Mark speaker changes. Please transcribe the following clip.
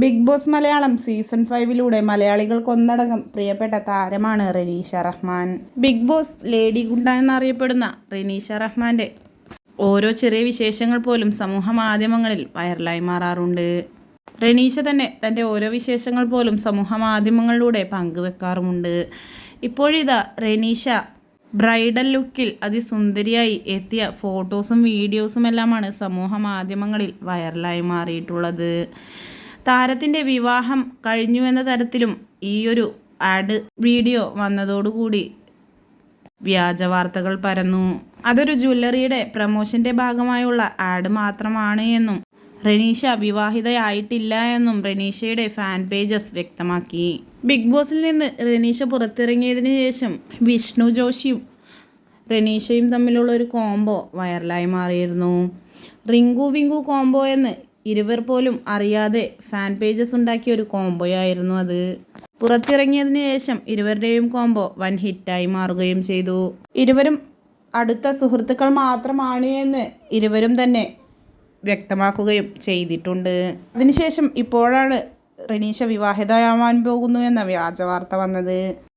Speaker 1: Big boss Malayalam season ഫൈവിലൂടെ മലയാളികൾക്കൊന്നടങ്കം പ്രിയപ്പെട്ട താരമാണ് Renisha Rahman. Bigg Boss lady ഗുണ്ട എന്നറിയപ്പെടുന്ന റെനീഷ റഹ്മാന്റെ ഓരോ ചെറിയ വിശേഷങ്ങൾ പോലും സമൂഹ മാധ്യമങ്ങളിൽ വൈറലായി മാറാറുണ്ട്. റെനീഷ തന്നെ തന്റെ ഓരോ വിശേഷങ്ങൾ പോലും സമൂഹ മാധ്യമങ്ങളിലൂടെ പങ്കുവെക്കാറുമുണ്ട്. ഇപ്പോഴിതാ റനീഷ ബ്രൈഡൽ ലുക്കിൽ അതിസുന്ദരിയായി എത്തിയ ഫോട്ടോസും വീഡിയോസും എല്ലാമാണ് സമൂഹ മാധ്യമങ്ങളിൽ വൈറലായി മാറിയിട്ടുള്ളത്. താരത്തിന്റെ വിവാഹം കഴിഞ്ഞു എന്ന തരത്തിലും ഈ ഒരു ആഡ് വീഡിയോ വന്നതോടുകൂടി വ്യാജ വാർത്തകൾ പരന്നു. അതൊരു ജ്വല്ലറിയുടെ പ്രമോഷന്റെ ഭാഗമായുള്ള ആഡ് മാത്രമാണ് എന്നും റനീഷ വിവാഹിതയായിട്ടില്ല എന്നും റനീഷയുടെ ഫാൻ പേജസ് വ്യക്തമാക്കി. ബിഗ് ബോസിൽ നിന്ന് റനീഷ പുറത്തിറങ്ങിയതിന് ശേഷം വിഷ്ണു ജോഷിയും റനീഷയും തമ്മിലുള്ള ഒരു കോംബോ വൈറലായി മാറിയിരുന്നു. റിങ്കു വിങ്കു കോംബോ എന്ന് ഇരുവർ പോലും അറിയാതെ ഫാൻ പേജസ് ഉണ്ടാക്കിയ ഒരു കോംബോയായിരുന്നു അത്. പുറത്തിറങ്ങിയതിന് ശേഷം ഇരുവരുടെയും കോംബോ വൻ ഹിറ്റായി മാറുകയും ചെയ്തു. ഇരുവരും അടുത്ത സുഹൃത്തുക്കൾ മാത്രമാണ് എന്ന് ഇരുവരും തന്നെ വ്യക്തമാക്കുകയും ചെയ്തിട്ടുണ്ട്. അതിനുശേഷം ഇപ്പോഴാണ് റനീഷ വിവാഹിതയാവാൻ പോകുന്നു എന്ന വ്യാജ വാർത്ത വന്നത്.